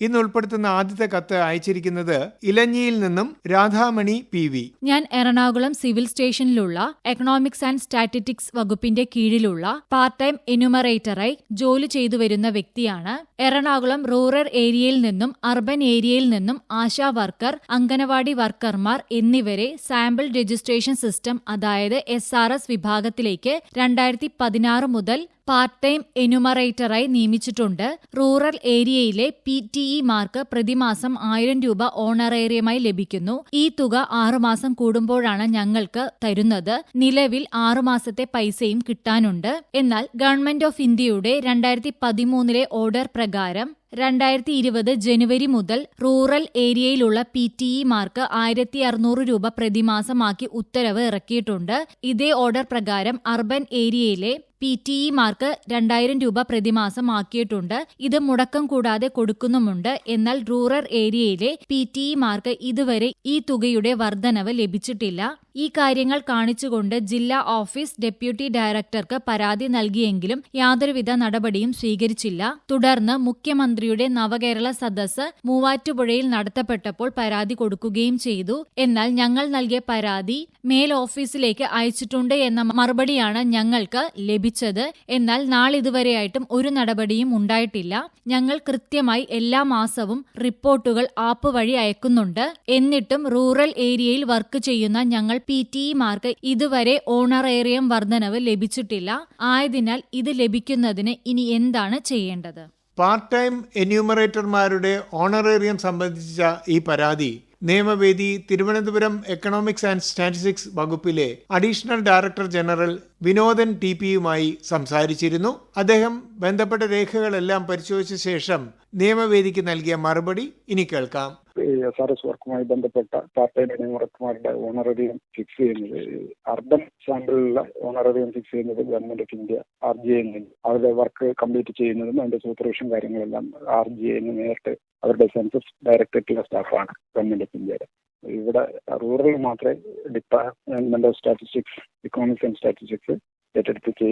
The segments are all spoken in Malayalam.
ഇന്ന് ഉൾപ്പെടുത്തുന്ന ആദ്യത്തെ കത്ത് അയച്ചിരിക്കുന്നത് ഇലഞ്ഞിയിൽ നിന്നും രാധാമണി പി വി. ഞാൻ എറണാകുളം സിവിൽ സ്റ്റേഷനിലുള്ള എക്കണോമിക്സ് ആൻഡ് സ്റ്റാറ്റിറ്റിക്സ് വകുപ്പിന്റെ കീഴിലുള്ള പാർട്ട് ടൈം എന്യൂമറേറ്ററായി ജോലി ചെയ്തു വരുന്ന വ്യക്തിയാണ് എറണാകുളം റൂറൽ ഏരിയയിൽ നിന്നും അർബൻ ഏരിയയിൽ നിന്നും ആശാ വർക്കർ അംഗനവാടി വർക്കർമാർ എന്നിവരെ സാമ്പിൾ രജിസ്ട്രേഷൻ സിസ്റ്റം അതായത് എസ് ആർ എസ് വിഭാഗത്തിലേക്ക് രണ്ടായിരത്തി പതിനാറ് മുതൽ പാർട്ട് ടൈം എനുമറേറ്ററായി നിയമിച്ചിട്ടുണ്ട്. റൂറൽ ഏരിയയിലെ പി ടി ഇ മാർക്ക് പ്രതിമാസം ആയിരം രൂപ ഓണറേറിയമായി ലഭിക്കുന്നു. ഈ തുക ആറുമാസം കൂടുമ്പോഴാണ് ഞങ്ങൾക്ക് തരുന്നത്. നിലവിൽ ആറുമാസത്തെ പൈസയും കിട്ടാനുണ്ട്. എന്നാൽ ഗവൺമെന്റ് ഓഫ് ഇന്ത്യയുടെ രണ്ടായിരത്തി പതിമൂന്നിലെ ഓർഡർ പ്രകാരം രണ്ടായിരത്തി ഇരുപത് ജനുവരി മുതൽ റൂറൽ ഏരിയയിലുള്ള പി ടി ഇ മാർക്ക് ആയിരത്തി അറുന്നൂറ് രൂപ പ്രതിമാസമാക്കി ഉത്തരവ് ഇറക്കിയിട്ടുണ്ട്. ഇതേ ഓർഡർ പ്രകാരം അർബൻ ഏരിയയിലെ പി ടി ഇ മാർക്ക് രണ്ടായിരം രൂപ പ്രതിമാസം ആക്കിയിട്ടുണ്ട് ഇത് മുടക്കം കൂടാതെ കൊടുക്കുന്നുമുണ്ട്. എന്നാൽ റൂറൽ ഏരിയയിലെ പി ടി ഇ മാർക്ക് ഇതുവരെ ഈ തുകയുടെ വർധനവ് ലഭിച്ചിട്ടില്ല. ഈ കാര്യങ്ങൾ കാണിച്ചുകൊണ്ട് ജില്ലാ ഓഫീസ് ഡെപ്യൂട്ടി ഡയറക്ടർക്ക് പരാതി നൽകിയെങ്കിലും യാതൊരുവിധ നടപടിയും സ്വീകരിച്ചില്ല. തുടർന്ന് മുഖ്യമന്ത്രിയുടെ നവകേരള സദസ് മൂവാറ്റുപുഴയിൽ നടത്തപ്പെട്ടപ്പോൾ പരാതി കൊടുക്കുകയും ചെയ്തു. എന്നാൽ ഞങ്ങൾ നൽകിയ പരാതി മേൽ ഓഫീസിലേക്ക് അയച്ചിട്ടുണ്ട് എന്ന മറുപടിയാണ് ഞങ്ങൾക്ക് ലഭിച്ചത്. എന്നാൽ നാളിതുവരെയായിട്ടും ഒരു നടപടിയും ഉണ്ടായിട്ടില്ല. ഞങ്ങൾ കൃത്യമായി എല്ലാ മാസവും റിപ്പോർട്ടുകൾ ആപ്പ് വഴി അയക്കുന്നുണ്ട്. എന്നിട്ടും റൂറൽ ഏരിയയിൽ വർക്ക് ചെയ്യുന്ന ഞങ്ങൾ പി ടി ഇതുവരെ ഓണറേറിയം വർധനവ് ലഭിച്ചിട്ടില്ല. ആയതിനാൽ ഇത് ലഭിക്കുന്നതിന് ഇനി എന്താണ് ചെയ്യേണ്ടത്? പാർട്ട് ടൈം എന്യൂമറേറ്റർമാരുടെ ഓണറേറിയം സംബന്ധിച്ച ഈ പരാതി നിയമവേദി തിരുവനന്തപുരം എക്കണോമിക്സ് ആൻഡ് സ്റ്റാറ്റിസ്റ്റിക്സ് വകുപ്പിലെ additional director general Vinodan T പിയുമായി സംസാരിച്ചിരുന്നു. അദ്ദേഹം ബന്ധപ്പെട്ട രേഖകളെല്ലാം പരിശോധിച്ച ശേഷം നിയമവേദിക്ക് നൽകിയ മറുപടി ഇനി കേൾക്കാം. എസ് ആർ എസ് വർക്കുമായി ബന്ധപ്പെട്ട പാർട്ട് ടൈം ഓണറേറിയം ഫിക്സ് ചെയ്യുന്നത് അർബൻ സാമ്പിളിലുള്ള ഓണറേറിയം ഫിക്സ് ചെയ്യുന്നത് government of India R G I അവരുടെ വർക്ക് കംപ്ലീറ്റ് ചെയ്യുന്നതും അതിന്റെ സൂപ്പർവിഷൻ കാര്യങ്ങളെല്ലാം ആർ ജി ഐ നേരിട്ട് അവരുടെ സെൻസസ് ഡയറക്ടറേറ്റിലെ സ്റ്റാഫാണ് ഗവൺമെന്റ് ഓഫ് ഇന്ത്യയുടെ ഇവിടെ റൂറൽ മാത്രമേ department of statistics economics and statistics ഏറ്റെടുത്ത്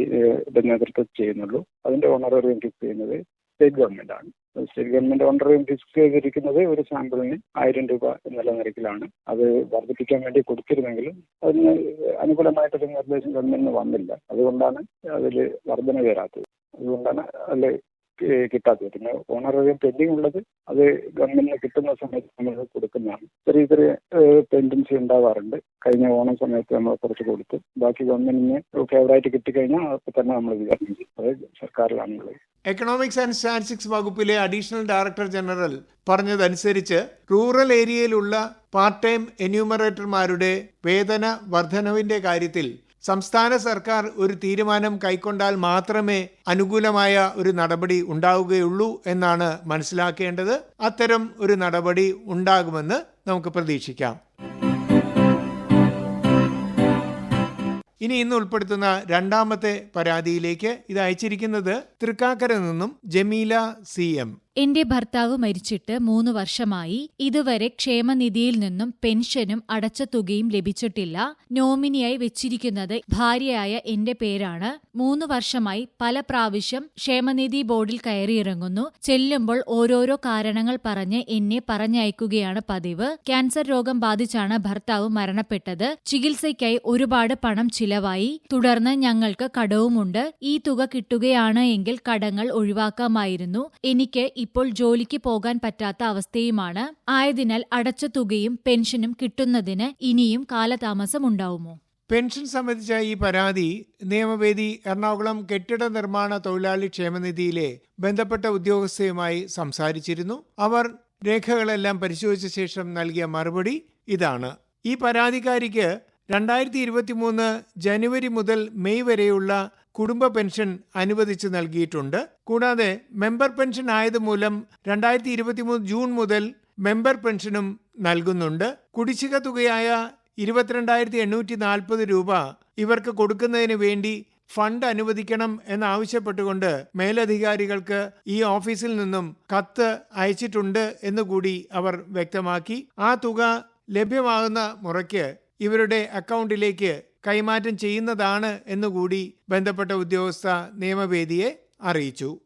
നേതൃത്വം ചെയ്യുന്നുള്ളൂ. അതിന്റെ ഓണററിയം ഫിക്സ് ചെയ്യുന്നത് സ്റ്റേറ്റ് ഗവൺമെന്റ് ആണ്. സ്റ്റേറ്റ് ഗവൺമെന്റ് ഓണററിയം ഫിക്സ് ചെയ്തിരിക്കുന്നത് ഒരു സാമ്പിളിന് ആയിരം രൂപ എന്നുള്ള നിരക്കിലാണ് അത് വർദ്ധിപ്പിക്കാൻ വേണ്ടി കൊടുത്തിരുന്നെങ്കിലും അതിന് അനുകൂലമായിട്ടൊരു നിർദ്ദേശം ഗവൺമെന്റിന് വന്നില്ല. അതുകൊണ്ടാണ് അതിൽ വർധന വരാത്തത്. അതുകൊണ്ടാണ് അതിൽ കിട്ടാത്തത് പിന്നെ ഓണറേറിയം പെൻഡിങ് ഉള്ളത് അത് ഗവൺമെന്റിന് കിട്ടുന്ന സമയത്ത് നമ്മൾ കൊടുക്കുന്നതാണ്. ചെറിയ ചെറിയ പെൻഡൻസി ഉണ്ടാവാറുണ്ട്. കഴിഞ്ഞ ഓണം സമയത്ത് നമ്മൾ കുറച്ച് കൊടുത്തു. ബാക്കി ഗവൺമെന്റിന് ഫേവറായിട്ട് കിട്ടിക്കഴിഞ്ഞാൽ അപ്പോൾ തന്നെ നമ്മൾ വിതരണം ചെയ്യും. അത് സർക്കാരിലാണുള്ളത്. എക്കണോമിക്സ് ആൻഡ് സ്റ്റാറ്റിസ്റ്റിക്സ് വകുപ്പിലെ അഡീഷണൽ ഡയറക്ടർ ജനറൽ പറഞ്ഞതനുസരിച്ച് റൂറൽ ഏരിയയിലുള്ള പാർട്ട് ടൈം എന്യൂമറേറ്റർമാരുടെ വേതന വർധനവിന്റെ കാര്യത്തിൽ സംസ്ഥാന സർക്കാർ ഒരു തീരുമാനം കൈക്കൊണ്ടാൽ മാത്രമേ അനുകൂലമായ ഒരു നടപടി ഉണ്ടാവുകയുള്ളൂ എന്നാണ് മനസ്സിലാക്കേണ്ടത്. അത്തരം ഒരു നടപടി ഉണ്ടാകുമെന്ന് നമുക്ക് പ്രതീക്ഷിക്കാം. ഇനി ഇന്ന് ഉൾപ്പെടുത്തുന്ന രണ്ടാമത്തെ പരാതിയിലേക്ക് ഇത് അയച്ചിരിക്കുന്നത് തൃക്കാക്കര നിന്നും ജമീല സി എം. എന്റെ ഭർത്താവ് മരിച്ചിട്ട് മൂന്ന് വർഷമായി ഇതുവരെ ക്ഷേമനിധിയിൽ നിന്നും പെൻഷനും അടച്ച തുകയും ലഭിച്ചിട്ടില്ല. നോമിനിയായി വെച്ചിരിക്കുന്നത് ഭാര്യയായ എന്റെ പേരാണ്. മൂന്ന് വർഷമായി പല പ്രാവശ്യം ക്ഷേമനിധി ബോർഡിൽ കയറിയിറങ്ങുന്നു. ചെല്ലുമ്പോൾ ഓരോരോ കാരണങ്ങൾ പറഞ്ഞ് എന്നെ പറഞ്ഞയക്കുകയാണ് പതിവ്. ക്യാൻസർ രോഗം ബാധിച്ചാണ് ഭർത്താവ് മരണപ്പെട്ടത്. ചികിത്സയ്ക്കായി ഒരുപാട് പണം ചിലവായി. തുടർന്ന് ഞങ്ങൾക്ക് കടവുമുണ്ട്. ഈ തുക കിട്ടുകയാണ് എങ്കിൽ കടങ്ങൾ ഒഴിവാക്കാമായിരുന്നു. എനിക്ക് ഇപ്പോൾ ജോലിക്ക് പോകാൻ പറ്റാത്ത അവസ്ഥയുമാണ്. ആയതിനാൽ അടച്ച തുകയും പെൻഷനും കിട്ടുന്നതിന് ഇനിയും കാലതാമസം ഉണ്ടാവുമോ? പെൻഷൻ സംബന്ധിച്ച ഈ പരാതി നിയമവേദി എറണാകുളം കെട്ടിട നിർമ്മാണ തൊഴിലാളി ക്ഷേമനിധിയിലെ ബന്ധപ്പെട്ട ഉദ്യോഗസ്ഥയുമായി സംസാരിച്ചിരുന്നു. അവർ രേഖകളെല്ലാം പരിശോധിച്ച ശേഷം നൽകിയ മറുപടി ഇതാണ്. ഈ പരാതിക്കാരിക്ക് രണ്ടായിരത്തി ഇരുപത്തി മൂന്ന് ജനുവരി മുതൽ മെയ് വരെയുള്ള കുടുംബ പെൻഷൻ അനുവദിച്ച് നൽകിയിട്ടുണ്ട്. കൂടാതെ മെമ്പർ പെൻഷൻ ആയതുമൂലം രണ്ടായിരത്തി ഇരുപത്തിമൂന്ന് ജൂൺ മുതൽ മെമ്പർ പെൻഷനും നൽകുന്നുണ്ട്. കുടിശ്ശിക തുകയായ ഇരുപത്തിരണ്ടായിരത്തി എണ്ണൂറ്റി നാൽപ്പത് രൂപ ഇവർക്ക് കൊടുക്കുന്നതിന് വേണ്ടി ഫണ്ട് അനുവദിക്കണം എന്നാവശ്യപ്പെട്ടുകൊണ്ട് മേലധികാരികൾക്ക് ഈ ഓഫീസിൽ നിന്നും കത്ത് അയച്ചിട്ടുണ്ട് എന്നുകൂടി അവർ വ്യക്തമാക്കി. ആ തുക ലഭ്യമാകുന്ന മുറയ്ക്ക് ഇവരുടെ അക്കൗണ്ടിലേക്ക് കൈമാറ്റം ചെയ്യുന്നതാണ് എന്നുകൂടി ബന്ധപ്പെട്ട ഉദ്യോഗസ്ഥ നിയമവേദിയെ അറിയിച്ചു.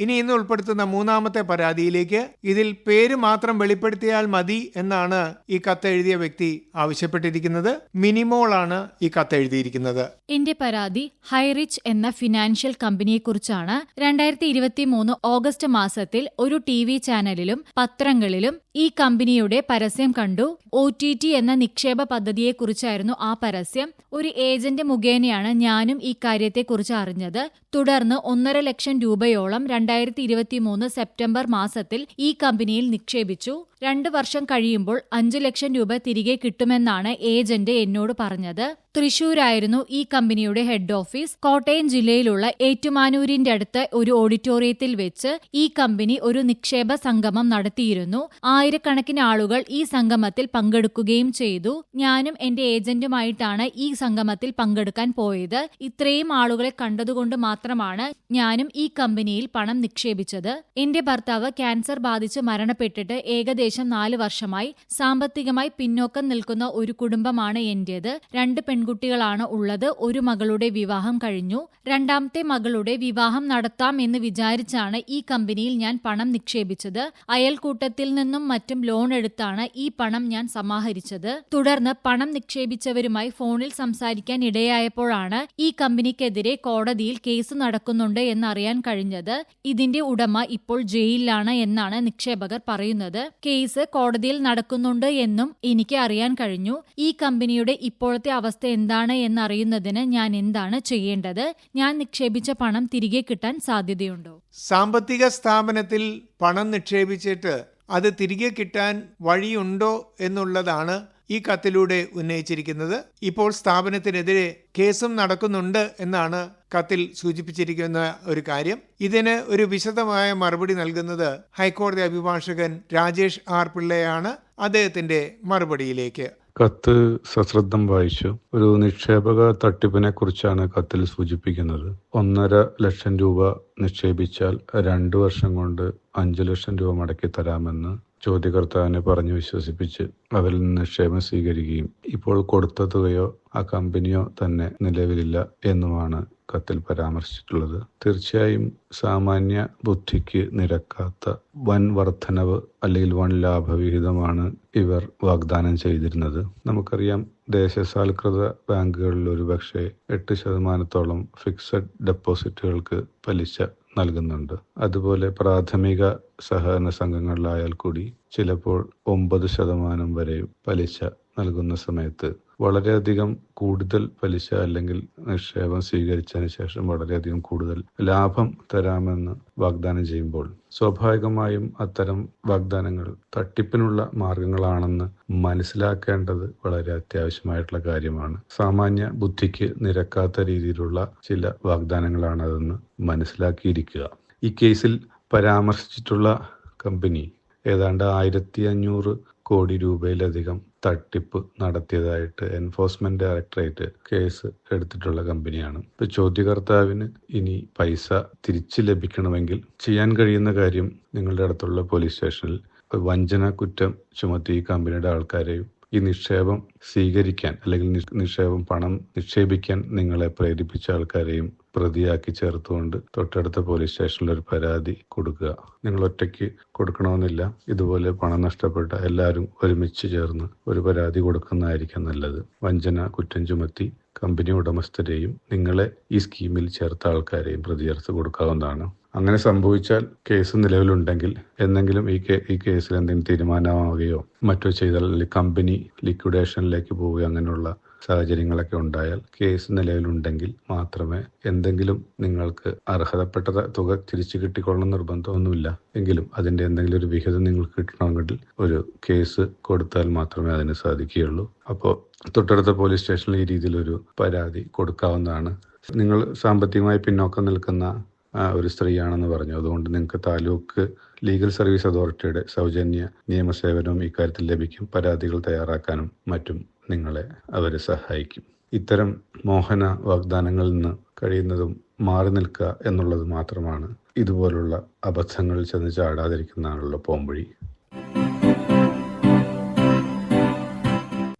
ഇനി ഇന്ന് ഉൾപ്പെടുത്തുന്ന മൂന്നാമത്തെ പരാതിയിലേക്ക് ഇതിൽ പേര് മാത്രം വെളിപ്പെടുത്തിയാൽ മതി എന്നാണ് ഈ കത്ത് എഴുതിയ വ്യക്തി ആവശ്യപ്പെട്ടിരിക്കുന്നത്. മിനിമോളാണ് ഈ കത്ത് എഴുതിയിരിക്കുന്നത്. എന്റെ പരാതി ഹൈറിച്ച് എന്ന ഫിനാൻഷ്യൽ കമ്പനിയെക്കുറിച്ചാണ്. രണ്ടായിരത്തി ഇരുപത്തി മൂന്ന് ഓഗസ്റ്റ് മാസത്തിൽ ഒരു ടി വി ചാനലിലും പത്രങ്ങളിലും ഈ കമ്പനിയുടെ പരസ്യം കണ്ടു. ഒ ടി ടി എന്ന നിക്ഷേപ പദ്ധതിയെക്കുറിച്ചായിരുന്നു ആ പരസ്യം. ഒരു ഏജന്റ് മുഖേനയാണ് ഞാനും ഈ കാര്യത്തെക്കുറിച്ച് അറിഞ്ഞത്. തുടർന്ന് ഒന്നര ലക്ഷം രൂപയോളം രണ്ടായിരത്തി ഇരുപത്തി മൂന്ന് സെപ്റ്റംബർ മാസത്തിൽ ഈ കമ്പനിയിൽ നിക്ഷേപിച്ചു. രണ്ടു വർഷം കഴിയുമ്പോൾ അഞ്ചു ലക്ഷം രൂപ തിരികെ കിട്ടുമെന്നാണ് ഏജന്റ് എന്നോട് പറഞ്ഞത്. തൃശൂരായിരുന്നു ഈ കമ്പനിയുടെ ഹെഡ് ഓഫീസ്. കോട്ടയം ജില്ലയിലുള്ള ഏറ്റുമാനൂരിന്റെ അടുത്ത് ഒരു ഓഡിറ്റോറിയത്തിൽ വെച്ച് ഈ കമ്പനി ഒരു നിക്ഷേപ സംഗമം നടത്തിയിരുന്നു. ആയിരക്കണക്കിന് ആളുകൾ ഈ സംഗമത്തിൽ പങ്കെടുക്കുകയും ചെയ്തു. ഞാനും എന്റെ ഏജന്റുമായിട്ടാണ് ഈ സംഗമത്തിൽ പങ്കെടുക്കാൻ പോയത്. ഇത്രയും ആളുകളെ കണ്ടതുകൊണ്ട് മാത്രമാണ് ഞാനും ഈ കമ്പനിയിൽ പണം നിക്ഷേപിച്ചത്. എന്റെ ഭർത്താവ് ക്യാൻസർ ബാധിച്ച് മരണപ്പെട്ടിട്ട് ഏകദേശം നാല് വർഷമായി സാമ്പത്തികമായി പിന്നോക്കം നിൽക്കുന്ന ഒരു കുടുംബമാണ് എന്റേത്. രണ്ട് പെൺകുട്ടികളാണ് ഉള്ളത്. ഒരു മകളുടെ വിവാഹം കഴിഞ്ഞു. രണ്ടാമത്തെ മകളുടെ വിവാഹം നടത്താം എന്ന് വിചാരിച്ചാണ് ഈ കമ്പനിയിൽ ഞാൻ പണം നിക്ഷേപിച്ചത്. അയൽക്കൂട്ടത്തിൽ നിന്നും മറ്റും ലോൺ എടുത്താണ് ഈ പണം ഞാൻ സമാഹരിച്ചത്. തുടർന്ന് പണം നിക്ഷേപിച്ചവരുമായി ഫോണിൽ സംസാരിക്കാൻ ഇടയായപ്പോഴാണ് ഈ കമ്പനിക്കെതിരെ കോടതിയിൽ കേസ് നടക്കുന്നുണ്ട് എന്നറിയാൻ കഴിഞ്ഞത്. ഇതിന്റെ ഉടമ ഇപ്പോൾ ജയിലിലാണ് എന്നാണ് നിക്ഷേപകർ പറയുന്നത്. കേസ് കോടതിയിൽ നടക്കുന്നുണ്ട് എന്നും എനിക്ക് അറിയാൻ കഴിഞ്ഞു. ഈ കമ്പനിയുടെ ഇപ്പോഴത്തെ അവസ്ഥ എന്താണ് എന്നറിയുന്നതിന് ഞാൻ എന്താണ് ചെയ്യേണ്ടത്? ഞാൻ നിക്ഷേപിച്ച പണം തിരികെ കിട്ടാൻ സാധ്യതയുണ്ടോ? സാമ്പത്തിക സ്ഥാപനത്തിൽ പണം നിക്ഷേപിച്ചിട്ട് അത് തിരികെ കിട്ടാൻ വഴിയുണ്ടോ എന്നുള്ളതാണ് ഈ കത്തിലൂടെ ഉന്നയിച്ചിരിക്കുന്നത്. ഇപ്പോൾ സ്ഥാപനത്തിനെതിരെ കേസും നടക്കുന്നുണ്ട് എന്നാണ് കത്തിൽ സൂചിപ്പിച്ചിരിക്കുന്ന ഒരു കാര്യം. ഇതിന് ഒരു വിശദമായ മറുപടി നൽകുന്നത് ഹൈക്കോടതി അഭിഭാഷകൻ രാജേഷ് ആർ പിള്ളയാണ്. അദ്ദേഹത്തിന്റെ മറുപടിയിലേക്ക്. കത്ത് സശ്രദ്ധം വായിച്ചു ഒരു നിക്ഷേപക തട്ടിപ്പിനെ കുറിച്ചാണ് കത്തിൽ സൂചിപ്പിക്കുന്നത്. ഒന്നര ലക്ഷം രൂപ നിക്ഷേപിച്ചാൽ രണ്ടു വർഷം കൊണ്ട് അഞ്ചു ലക്ഷം രൂപ മടക്കി തരാമെന്ന് ചോദ്യകർത്താവിനെ പറഞ്ഞു വിശ്വസിപ്പിച്ച് അവരിൽ നിന്ന് നിക്ഷേപം സ്വീകരിക്കുകയും ഇപ്പോൾ കൊടുത്ത തുകയോ ആ കമ്പനിയോ തന്നെ നിലവിലില്ല എന്നുമാണ് കത്തിൽ പരാമർശിച്ചിട്ടുള്ളത്. തീർച്ചയായും സാമാന്യ ബുദ്ധിക്ക് നിരക്കാത്ത വൻ വർധനവ് അല്ലെങ്കിൽ വൻ ലാഭവിഹിതമാണ് ഇവർ വാഗ്ദാനം ചെയ്തിരുന്നത്. നമുക്കറിയാം ദേശസാൽകൃത ബാങ്കുകളിൽ ഒരുപക്ഷെ എട്ട് ശതമാനത്തോളം ഫിക്സഡ് ഡെപ്പോസിറ്റുകൾക്ക് പലിശ നൽകുന്നുണ്ട്. അതുപോലെ പ്രാഥമിക സഹകരണ സംഘങ്ങളിലായാൽ കൂടി ചിലപ്പോൾ ഒമ്പത് ശതമാനം വരെ പലിശ നൽകുന്ന സമയത്ത് വളരെയധികം കൂടുതൽ പലിശ അല്ലെങ്കിൽ നിക്ഷേപം സ്വീകരിച്ചതിന് ശേഷം വളരെയധികം കൂടുതൽ ലാഭം തരാമെന്ന് വാഗ്ദാനം ചെയ്യുമ്പോൾ സ്വാഭാവികമായും അത്തരം വാഗ്ദാനങ്ങൾ തട്ടിപ്പിനുള്ള മാർഗങ്ങളാണെന്ന് മനസ്സിലാക്കേണ്ടത് വളരെ അത്യാവശ്യമായിട്ടുള്ള കാര്യമാണ്. സാമാന്യ ബുദ്ധിക്ക് നിരക്കാത്ത രീതിയിലുള്ള ചില വാഗ്ദാനങ്ങളാണ് അതെന്ന് മനസ്സിലാക്കിയിരിക്കുക. ഈ കേസിൽ പരാമർശിച്ചിട്ടുള്ള കമ്പനി ഏതാണ്ട് ആയിരത്തി അഞ്ഞൂറ് കോടി രൂപയിലധികം തട്ടിപ്പ് നടത്തിയതായിട്ട് എൻഫോഴ്സ്മെന്റ് ഡയറക്ടറേറ്റ് കേസ് എടുത്തിട്ടുള്ള കമ്പനിയാണ്. ഇപ്പൊ ചോദ്യകർത്താവിന് ഇനി പൈസ തിരിച്ചു ലഭിക്കണമെങ്കിൽ ചെയ്യാൻ കഴിയുന്ന കാര്യം നിങ്ങളുടെ അടുത്തുള്ള പോലീസ് സ്റ്റേഷനിൽ വഞ്ചന കുറ്റം ചുമത്തി ഈ കമ്പനിയുടെ ആൾക്കാരെയും ഈ നിക്ഷേപം സ്വീകരിക്കാൻ അല്ലെങ്കിൽ നിക്ഷേപം പണം നിക്ഷേപിക്കാൻ നിങ്ങളെ പ്രേരിപ്പിച്ച ആൾക്കാരെയും പ്രതിയാക്കി ചേർത്തുകൊണ്ട് തൊട്ടടുത്ത പോലീസ് സ്റ്റേഷനിൽ ഒരു പരാതി കൊടുക്കുക. നിങ്ങൾ ഒറ്റയ്ക്ക് കൊടുക്കണമെന്നില്ല. ഇതുപോലെ പണം നഷ്ടപ്പെട്ട എല്ലാവരും ഒരുമിച്ച് ചേർന്ന് ഒരു പരാതി കൊടുക്കുന്നതായിരിക്കും നല്ലത്. വഞ്ചന കുറ്റം ചുമത്തി കമ്പനി ഉടമസ്ഥരെയും നിങ്ങളെ ഈ സ്കീമിൽ ചേർത്ത ആൾക്കാരെയും പ്രതി ചേർത്ത് കൊടുക്കാവുന്നതാണ്. അങ്ങനെ സംഭവിച്ചാൽ കേസ് നിലവിലുണ്ടെങ്കിൽ എന്തെങ്കിലും ഈ ഈ കേസിൽ എന്തെങ്കിലും തീരുമാനമാവുകയോ മറ്റോ ചെയ്താൽ കമ്പനി ലിക്വിഡേഷനിലേക്ക് പോവുകയോ അങ്ങനെയുള്ള സാഹചര്യങ്ങളൊക്കെ ഉണ്ടായാൽ കേസ് നിലവിലുണ്ടെങ്കിൽ മാത്രമേ എന്തെങ്കിലും നിങ്ങൾക്ക് അർഹതപ്പെട്ട തുക തിരിച്ചു കിട്ടിക്കൊള്ളണം നിർബന്ധമൊന്നുമില്ല. എങ്കിലും അതിന്റെ എന്തെങ്കിലും ഒരു വിഹിതം നിങ്ങൾക്ക് കിട്ടണമെങ്കിൽ ഒരു കേസ് കൊടുത്താൽ മാത്രമേ അതിന് സാധിക്കുകയുള്ളൂ. അപ്പോൾ തൊട്ടടുത്ത പോലീസ് സ്റ്റേഷനിൽ ഈ രീതിയിലൊരു പരാതി കൊടുക്കാവുന്നതാണ്. നിങ്ങൾ സാമ്പത്തികമായി പിന്നോക്കം നിൽക്കുന്ന ഒരു സ്ത്രീയാണെന്ന് പറഞ്ഞു. അതുകൊണ്ട് നിങ്ങൾക്ക് താലൂക്ക് ലീഗൽ സർവീസ് അതോറിറ്റിയുടെ സൗജന്യ നിയമസേവനവും ഇക്കാര്യത്തിൽ ലഭിക്കും. പരാതികൾ തയ്യാറാക്കാനും മറ്റും. നിങ്ങളെ അവർ സഹായിക്കും. ഇത്തരം മോഹന വാഗ്ദാനങ്ങളിൽ നിന്ന് കഴിയുന്നതും മാറി നിൽക്കുക എന്നുള്ളത് മാത്രമാണ് ഇതുപോലുള്ള അബദ്ധങ്ങളിൽ ചെന്ന് ചാടാതിരിക്കുന്നതിനുള്ള പോംവഴി.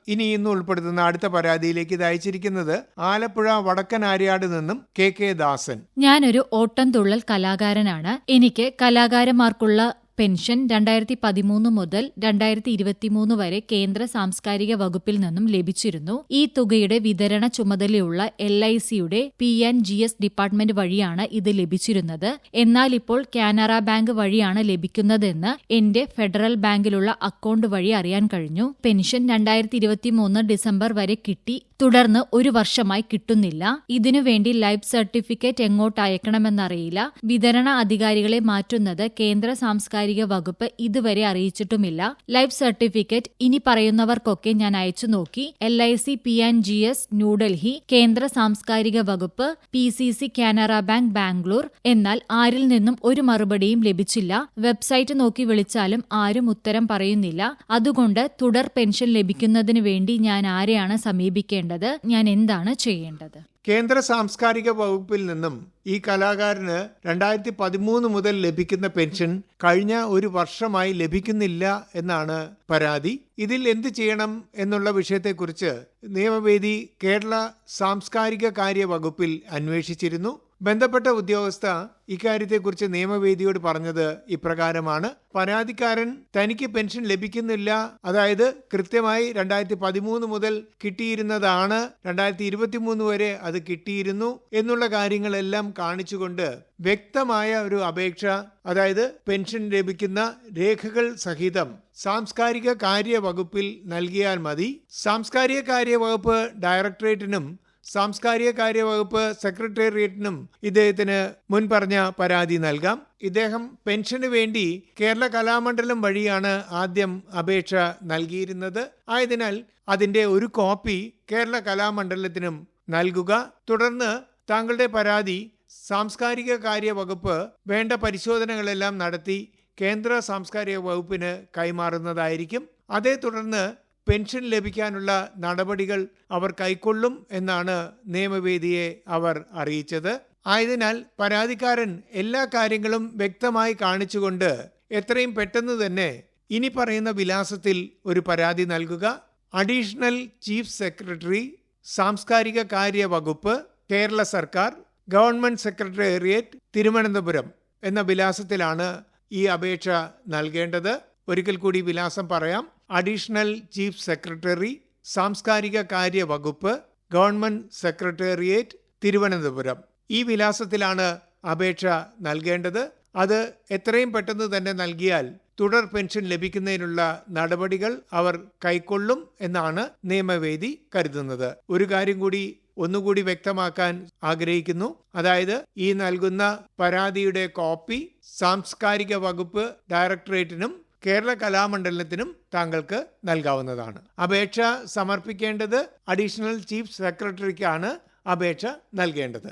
ഇനി ഇന്ന് ഉൾപ്പെടുത്തുന്ന അടുത്ത പരാതിയിലേക്ക് ഇത് അയച്ചിരിക്കുന്നത് ആലപ്പുഴ വടക്കൻ ആര്യാട് നിന്നും കെ കെ ദാസൻ. ഞാനൊരു ഓട്ടംതുള്ളൽ കലാകാരനാണ്. എനിക്ക് കലാകാരന്മാർക്കുള്ള പെൻഷൻ രണ്ടായിരത്തി പതിമൂന്ന് മുതൽ രണ്ടായിരത്തി ഇരുപത്തിമൂന്ന് വരെ കേന്ദ്ര സാംസ്കാരിക വകുപ്പിൽ നിന്നും ലഭിച്ചിരുന്നു. ഈ തുകയുടെ വിതരണ ചുമതലയുള്ള എൽ ഐ സിയുടെ P N G S department വഴിയാണ് ഇത് ലഭിച്ചിരുന്നത്. എന്നാൽ ഇപ്പോൾ കാനറ ബാങ്ക് വഴിയാണ് ലഭിക്കുന്നതെന്ന് എന്റെ ഫെഡറൽ ബാങ്കിലുള്ള അക്കൗണ്ട് വഴി അറിയാൻ കഴിഞ്ഞു. പെൻഷൻ രണ്ടായിരത്തി ഇരുപത്തിമൂന്ന് ഡിസംബർ വരെ കിട്ടി. തുടർന്ന് ഒരു വർഷമായി കിട്ടുന്നില്ല. ഇതിനുവേണ്ടി ലൈഫ് സർട്ടിഫിക്കറ്റ് എങ്ങോട്ട് അയക്കണമെന്നറിയില്ല. വിതരണ അധികാരികളെ മാറ്റുന്നത് കേന്ദ്ര സാംസ്കാരിക വകുപ്പ് ഇതുവരെ അറിയിച്ചിട്ടുമില്ല. ലൈഫ് സർട്ടിഫിക്കറ്റ് ഇനി പറയുന്നവർക്കൊക്കെ ഞാൻ അയച്ചു നോക്കി. L I C P and G S New Delhi കേന്ദ്ര സാംസ്കാരിക വകുപ്പ് P C C Canara bank Bangalore. എന്നാൽ ആരിൽ നിന്നും ഒരു മറുപടിയും ലഭിച്ചില്ല. വെബ്സൈറ്റ് നോക്കി വിളിച്ചാലും ആരും ഉത്തരം പറയുന്നില്ല. അതുകൊണ്ട് തുടർ പെൻഷൻ ലഭിക്കുന്നതിന് വേണ്ടി ഞാൻ ആരെയാണ് സമീപിക്കേണ്ടത്? ഞാൻ എന്താണ് ചെയ്യേണ്ടത്? കേന്ദ്ര സാംസ്കാരിക വകുപ്പിൽ നിന്നും ഈ കലാകാരന് രണ്ടായിരത്തി പതിമൂന്ന് മുതൽ ലഭിക്കുന്ന പെൻഷൻ കഴിഞ്ഞ ഒരു വർഷമായി ലഭിക്കുന്നില്ല എന്നാണ് പരാതി. ഇതിൽ എന്ത് ചെയ്യണം എന്നുള്ള വിഷയത്തെക്കുറിച്ച് നിയമവേദി കേരള സാംസ്കാരിക കാര്യ വകുപ്പിൽ അന്വേഷിച്ചിരുന്നു. ബന്ധപ്പെട്ട ഉദ്യോഗസ്ഥ ഇക്കാര്യത്തെക്കുറിച്ച് നിയമവേദിയോട് പറഞ്ഞത് ഇപ്രകാരമാണ്. പരാതിക്കാരൻ തനിക്ക് പെൻഷൻ ലഭിക്കുന്നില്ല. അതായത് കൃത്യമായി രണ്ടായിരത്തി പതിമൂന്ന് മുതൽ കിട്ടിയിരുന്നതാണ്. രണ്ടായിരത്തി ഇരുപത്തിമൂന്ന് വരെ അത് കിട്ടിയിരുന്നു എന്നുള്ള കാര്യങ്ങളെല്ലാം കാണിച്ചുകൊണ്ട് വ്യക്തമായ ഒരു അപേക്ഷ അതായത് പെൻഷൻ ലഭിക്കുന്ന രേഖകൾ സഹിതം സാംസ്കാരിക കാര്യ വകുപ്പിൽ നൽകിയാൽ മതി. സാംസ്കാരിക കാര്യ വകുപ്പ് ഡയറക്ടറേറ്റിനും സാംസ്കാരിക കാര്യവകുപ്പ് സെക്രട്ടേറിയറ്റിനും ഇദ്ദേഹത്തിന് മുൻ പറഞ്ഞ പരാതി നൽകാം. ഇദ്ദേഹം പെൻഷന് വേണ്ടി കേരള കലാമണ്ഡലം വഴിയാണ് ആദ്യം അപേക്ഷ നൽകിയിരുന്നത്. ആയതിനാൽ അതിന്റെ ഒരു കോപ്പി കേരള കലാമണ്ഡലത്തിനും നൽകുക. തുടർന്ന് താങ്കളുടെ പരാതി സാംസ്കാരിക കാര്യ വകുപ്പ് വേണ്ട പരിശോധനകളെല്ലാം നടത്തി കേന്ദ്ര സാംസ്കാരിക വകുപ്പിന് കൈമാറുന്നതായിരിക്കും. അതേ തുടർന്ന് പെൻഷൻ ലഭിക്കാനുള്ള നടപടികൾ അവർ കൈക്കൊള്ളും എന്നാണ് നിയമവേദിയെ അവർ അറിയിച്ചത്. ആയതിനാൽ പരാതിക്കാരൻ എല്ലാ കാര്യങ്ങളും വ്യക്തമായി കാണിച്ചുകൊണ്ട് എത്രയും പെട്ടെന്ന് തന്നെ ഇനി പറയുന്ന വിലാസത്തിൽ ഒരു പരാതി നൽകുക. അഡീഷണൽ ചീഫ് സെക്രട്ടറി സാംസ്കാരിക കാര്യ വകുപ്പ് കേരള സർക്കാർ ഗവൺമെന്റ് സെക്രട്ടേറിയറ്റ് തിരുവനന്തപുരം എന്ന വിലാസത്തിലാണ് ഈ അപേക്ഷ നൽകേണ്ടത്. ഒരിക്കൽ കൂടി വിലാസം പറയാം. അഡീഷണൽ ചീഫ് സെക്രട്ടറി സാംസ്കാരിക കാര്യ വകുപ്പ് ഗവൺമെന്റ് സെക്രട്ടേറിയറ്റ് തിരുവനന്തപുരം. ഈ വിലാസത്തിലാണ് അപേക്ഷ നൽകേണ്ടത്. അത് എത്രയും പെട്ടെന്ന് തന്നെ നൽകിയാൽ തുടർ പെൻഷൻ ലഭിക്കുന്നതിനുള്ള നടപടികൾ അവർ കൈക്കൊള്ളും എന്നാണ് നിയമവേദി കരുതുന്നത്. ഒരു കാര്യം കൂടി ഒന്നുകൂടി വ്യക്തമാക്കാൻ ആഗ്രഹിക്കുന്നു. അതായത് ഈ നൽകുന്ന പരാതിയുടെ കോപ്പി സാംസ്കാരിക വകുപ്പ് ഡയറക്ടറേറ്റിനും കേരള കലാമണ്ഡലത്തിനും താങ്കൾക്ക് നൽകാവുന്നതാണ്. അപേക്ഷ സമർപ്പിക്കേണ്ടത് അഡീഷണൽ ചീഫ് സെക്രട്ടറിക്കാണ് അപേക്ഷ നൽകേണ്ടത്.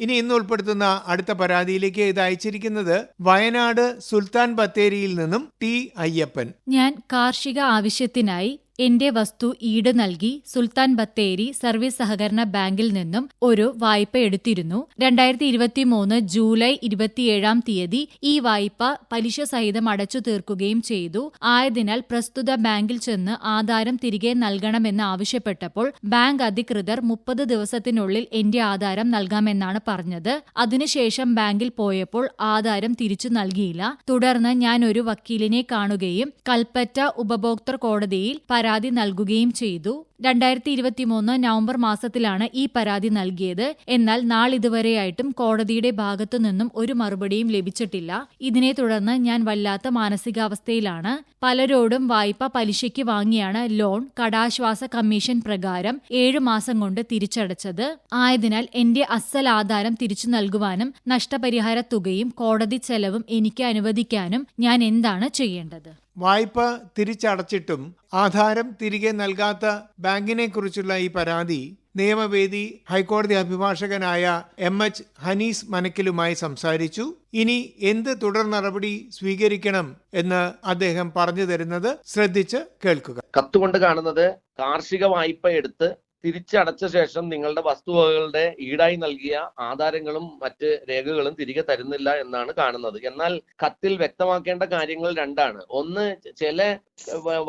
ഇനി ഇന്ന് ഉൾപ്പെടുത്തുന്ന അടുത്ത പരാതിയിലേക്ക് ഇത് അയച്ചിരിക്കുന്നത് വയനാട് സുൽത്താൻ ബത്തേരിയിൽ നിന്നും ടി അയ്യപ്പൻ. ഞാൻ കാർഷിക ആവശ്യത്തിനായി എന്റെ വസ്തു ഈട് നൽകി സുൽത്താൻ ബത്തേരി സർവീസ് സഹകരണ ബാങ്കിൽ നിന്നും ഒരു വായ്പ എടുത്തിരുന്നു. രണ്ടായിരത്തി ഇരുപത്തിമൂന്ന് ജൂലൈ ഇരുപത്തിയേഴാം തീയതി ഈ വായ്പ പലിശ സഹിതം അടച്ചു തീർക്കുകയും ചെയ്തു. ആയതിനാൽ പ്രസ്തുത ബാങ്കിൽ ചെന്ന് ആധാരം തിരികെ നൽകണമെന്ന് ആവശ്യപ്പെട്ടപ്പോൾ ബാങ്ക് അധികൃതർ മുപ്പത് ദിവസത്തിനുള്ളിൽ എന്റെ ആധാരം നൽകാമെന്നാണ് പറഞ്ഞത്. അതിനുശേഷം ബാങ്കിൽ പോയപ്പോൾ ആധാരം തിരിച്ചു നൽകിയില്ല. തുടർന്ന് ഞാൻ ഒരു വക്കീലിനെ കാണുകയും കൽപ്പറ്റ ഉപഭോക്തൃ കോടതിയിൽ നൽകുകയും ചെയ്തു. രണ്ടായിരത്തി ഇരുപത്തിമൂന്ന് നവംബർ മാസത്തിലാണ് ഈ പരാതി നൽകിയത്. എന്നാൽ നാളിതുവരെയായിട്ടും കോടതിയുടെ ഭാഗത്തു നിന്നും ഒരു മറുപടിയും ലഭിച്ചിട്ടില്ല. ഇതിനെ തുടർന്ന് ഞാൻ വല്ലാത്ത മാനസികാവസ്ഥയിലാണ്. പലരോടും വായ്പ പലിശയ്ക്ക് വാങ്ങിയാണ് ലോൺ കടാശ്വാസ കമ്മീഷൻ പ്രകാരം ഏഴു മാസം കൊണ്ട് തിരിച്ചടച്ചത്. ആയതിനാൽ എന്റെ അസൽ ആധാരം തിരിച്ചു നൽകുവാനും നഷ്ടപരിഹാര തുകയും കോടതി ചെലവും എനിക്ക് അനുവദിക്കാനും ഞാൻ എന്താണ് ചെയ്യേണ്ടത്? വായ്പ തിരിച്ചടച്ചിട്ടും ആധാരം തിരികെ നൽകാത്ത ബാങ്കിനെ കുറിച്ചുള്ള ഈ പരാതി നിയമവേദി ഹൈക്കോടതി അഭിഭാഷകനായ എം എച്ച് ഹനീസ് മനക്കിലുമായി സംസാരിച്ചു. ഇനി എന്ത് തുടർ നടപടി സ്വീകരിക്കണം എന്ന് അദ്ദേഹം പറഞ്ഞു തരുന്നത് ശ്രദ്ധിച്ച് കേൾക്കുക. കത്തുകൊണ്ട് കാണുന്നത് കാർഷിക വായ്പ എടുത്ത് തിരിച്ചടച്ച ശേഷം നിങ്ങളുടെ വസ്തുവകകളുടെ ഈടായി നൽകിയ ആധാരങ്ങളും മറ്റ് രേഖകളും തിരികെ തരുന്നില്ല എന്നാണ് കാണുന്നത്. എന്നാൽ കത്തിൽ വ്യക്തമാക്കേണ്ട കാര്യങ്ങൾ രണ്ടാണ്. ഒന്ന് ചില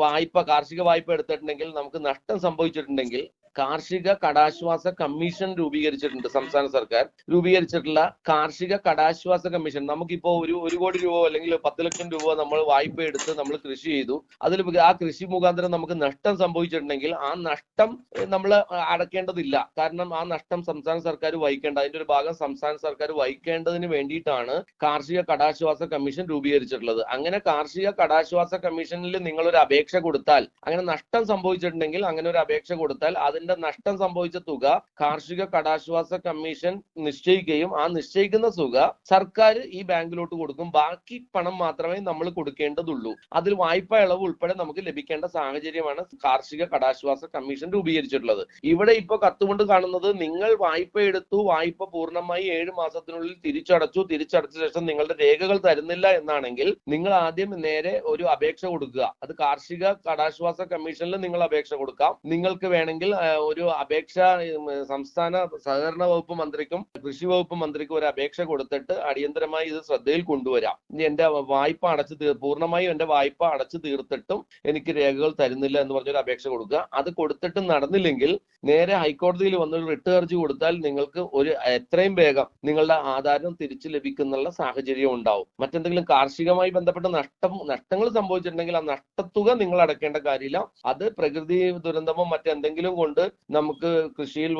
വായ്പ കാർഷിക വായ്പ എടുത്തിട്ടുണ്ടെങ്കിൽ നമുക്ക് നഷ്ടം സംഭവിച്ചിട്ടുണ്ടെങ്കിൽ കാർഷിക കടാശ്വാസ കമ്മീഷൻ രൂപീകരിച്ചിട്ടുണ്ട് സംസ്ഥാന സർക്കാർ രൂപീകരിച്ചിട്ടുള്ള കാർഷിക കടാശ്വാസ കമ്മീഷൻ. നമുക്കിപ്പോ ഒരു ഒരു കോടി രൂപ അല്ലെങ്കിൽ പത്ത് ലക്ഷം രൂപ നമ്മൾ വായ്പ എടുത്ത് നമ്മൾ കൃഷി ചെയ്തു. അതിൽ ആ കൃഷി മുഖാന്തരം നമുക്ക് നഷ്ടം സംഭവിച്ചിട്ടുണ്ടെങ്കിൽ ആ നഷ്ടം നമ്മൾ അടക്കേണ്ടതില്ല. കാരണം ആ നഷ്ടം സംസ്ഥാന സർക്കാർ വഹിക്കേണ്ട അതിന്റെ ഒരു ഭാഗം സംസ്ഥാന സർക്കാർ വഹിക്കേണ്ടതിന് വേണ്ടിയിട്ടാണ് കാർഷിക കടാശ്വാസ കമ്മീഷൻ രൂപീകരിച്ചിട്ടുള്ളത്. അങ്ങനെ കാർഷിക കടാശ്വാസ കമ്മീഷനിൽ നിങ്ങൾ ഒരു അപേക്ഷ കൊടുത്താൽ അങ്ങനെ നഷ്ടം സംഭവിച്ചിട്ടുണ്ടെങ്കിൽ അങ്ങനെ ഒരു അപേക്ഷ കൊടുത്താൽ അതിന്റെ നഷ്ടം സംഭവിച്ച തുക കാർഷിക കടാശ്വാസ കമ്മീഷൻ നിശ്ചയിക്കുകയും ആ നിശ്ചയിക്കുന്ന തുക സർക്കാർ ഈ ബാങ്കിലോട്ട് കൊടുക്കും. ബാക്കി പണം മാത്രമേ നമ്മൾ കൊടുക്കേണ്ടതുള്ളൂ. അതിൽ വായ്പ ഇളവ് ഉൾപ്പെടെ നമുക്ക് ലഭിക്കേണ്ട സാഹചര്യമാണ് കാർഷിക കടാശ്വാസ കമ്മീഷൻ രൂപീകരിച്ചിട്ടുള്ളത്. ഇവിടെ ഇപ്പൊ കത്തുകൊണ്ട് കാണുന്നത് നിങ്ങൾ വായ്പ എടുത്തു വായ്പ പൂർണമായി ഏഴ് മാസത്തിനുള്ളിൽ തിരിച്ചടച്ചു തിരിച്ചടച്ച ശേഷം നിങ്ങളുടെ രേഖകൾ തരുന്നില്ല എന്നാണെങ്കിൽ നിങ്ങൾ ആദ്യം നേരെ ഒരു അപേക്ഷ കൊടുക്കുക. അത് കാർഷിക കടാശ്വാസ കമ്മീഷനിൽ നിങ്ങൾ അപേക്ഷ കൊടുക്കാം. നിങ്ങൾക്ക് വേണമെങ്കിൽ ഒരു അപേക്ഷ സംസ്ഥാന സഹകരണ വകുപ്പ് മന്ത്രിക്കും കൃഷി വകുപ്പ് മന്ത്രിക്കും ഒരു അപേക്ഷ കൊടുത്തിട്ട് അടിയന്തരമായി ഇത് ശ്രദ്ധയിൽ കൊണ്ടുവരാം. എന്റെ വായ്പ അടച്ചു പൂർണമായും എന്റെ വായ്പ അടച്ചു തീർത്തിട്ടും എനിക്ക് രേഖകൾ തരുന്നില്ല എന്ന് പറഞ്ഞൊരു അപേക്ഷ കൊടുക്കുക. അത് കൊടുത്തിട്ട് നടന്നില്ലെങ്കിൽ നേരെ ഹൈക്കോടതിയിൽ വന്ന് ഒരു റിട്ട് ഹർജി കൊടുത്താൽ നിങ്ങൾക്ക് ഒരു എത്രയും വേഗം നിങ്ങളുടെ ആധാരം തിരിച്ചു ലഭിക്കുന്നുള്ള സാഹചര്യം ഉണ്ടാവും. മറ്റെന്തെങ്കിലും കാർഷികമായി ബന്ധപ്പെട്ട നഷ്ടം നഷ്ടങ്ങൾ സംഭവിച്ചിട്ടുണ്ടെങ്കിൽ ആ നഷ്ടത്തുക നിങ്ങൾ അടക്കേണ്ട കാര്യമില്ല. അത് പ്രകൃതി ദുരന്തമോ മറ്റെന്തെങ്കിലും കൊണ്ട് നമുക്ക് കൃഷിയിൽ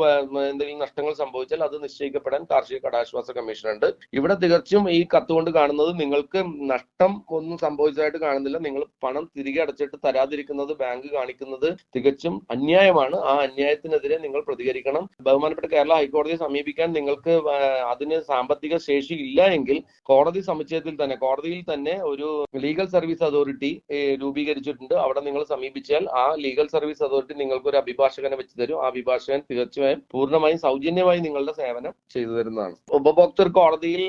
എന്തെങ്കിലും നഷ്ടങ്ങൾ സംഭവിച്ചാൽ അത് നിശ്ചയിക്കപ്പെടാൻ കാർഷിക കടാശ്വാസ കമ്മീഷൻ ഉണ്ട്. ഇവിടെ തികച്ചും ഈ കത്ത് കൊണ്ട് കാണുന്നത് നിങ്ങൾക്ക് നഷ്ടം ഒന്നും സംഭവിച്ചതായിട്ട് കാണുന്നില്ല. നിങ്ങൾ പണം തിരികെ അടച്ചിട്ട് തരാതിരിക്കുന്നത് ബാങ്ക് കാണിക്കുന്നത് തികച്ചും അന്യായമാണ്. ആ അന്യായത്തിനെതിരെ നിങ്ങൾ പ്രതികരിക്കണം. ബഹുമാനപ്പെട്ട കേരള ഹൈക്കോടതിയെ സമീപിക്കാൻ നിങ്ങൾക്ക് അതിന് സാമ്പത്തിക ശേഷി ഇല്ല എങ്കിൽ കോടതി സമുച്ചയത്തിൽ തന്നെ കോടതിയിൽ തന്നെ ഒരു ലീഗൽ സർവീസ് അതോറിറ്റി രൂപീകരിച്ചിട്ടുണ്ട്. അവിടെ നിങ്ങൾ സമീപിച്ചാൽ ആ ലീഗൽ സർവീസ് അതോറിറ്റി നിങ്ങൾക്ക് ഒരു അഭിഭാഷകനെ വെച്ച് തരും. ആ അഭിഭാഷകൻ തീർച്ചയായും പൂർണമായും സൗജന്യമായി നിങ്ങളുടെ സേവനം ചെയ്തു തരുന്നതാണ്. ഉപഭോക്തൃ കോടതിയിൽ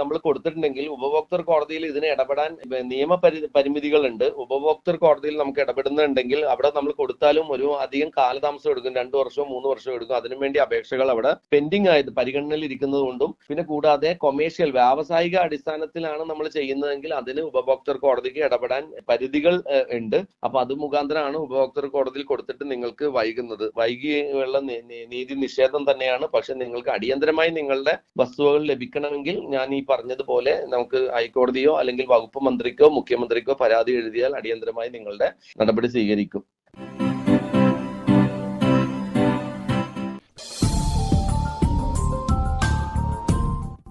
നമ്മൾ കൊടുത്തിട്ടുണ്ടെങ്കിൽ ഉപഭോക്തൃ കോടതിയിൽ ഇതിന് ഇടപെടാൻ നിയമ പരി പരിമിതികളുണ്ട്. ഉപഭോക്തൃ കോടതിയിൽ നമുക്ക് ഇടപെടുന്നുണ്ടെങ്കിൽ അവിടെ നമ്മൾ കൊടുത്താലും ഒരു അധികം കാലതാമസം എടുക്കും. രണ്ടു വർഷമോ മൂന്ന് വർഷമോ എടുക്കും. അതിനുവേണ്ടി അപേക്ഷകൾ അവിടെ പെൻഡിങ് ആയത് പരിഗണനയിൽ ഇരിക്കുന്നത് കൊണ്ടും പിന്നെ കൂടാതെ കൊമേഴ്ഷ്യൽ വ്യാവസായിക അടിസ്ഥാനത്തിലാണ് നമ്മൾ ചെയ്യുന്നതെങ്കിൽ അതിന് ഉപഭോക്തൃ കോടതിക്ക് ഇടപെടാൻ പരിധികൾ ഉണ്ട്. അപ്പൊ അത് മുഖാന്തരമാണ് ഉപഭോക്തൃ കോടതിയിൽ കൊടുത്തിട്ട് നിങ്ങൾക്ക് വൈകുന്നത്. വൈകിയുള്ള നി- നി- നീതി നിഷേധം തന്നെയാണ്. പക്ഷെ നിങ്ങൾക്ക് അടിയന്തരമായി നിങ്ങളുടെ വസ്തുവകൾ ലഭിക്കണമെങ്കിൽ ഞാൻ ഈ പറഞ്ഞതുപോലെ നമുക്ക് ഹൈക്കോടതിയോ അല്ലെങ്കിൽ വകുപ്പ് മന്ത്രിക്കോ മുഖ്യമന്ത്രിക്കോ പരാതി എഴുതിയാൽ അടിയന്തരമായി നിങ്ങളുടെ നടപടി സ്വീകരിക്കും.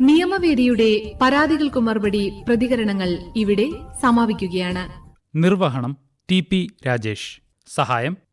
നിയമവേദിയുടെ പരാതികൾക്ക് മറുപടി പ്രതികരണങ്ങൾ ഇവിടെ സമാപിക്കുകയാണ്. നിർവഹണം ടി പി രാജേഷ്. സഹായം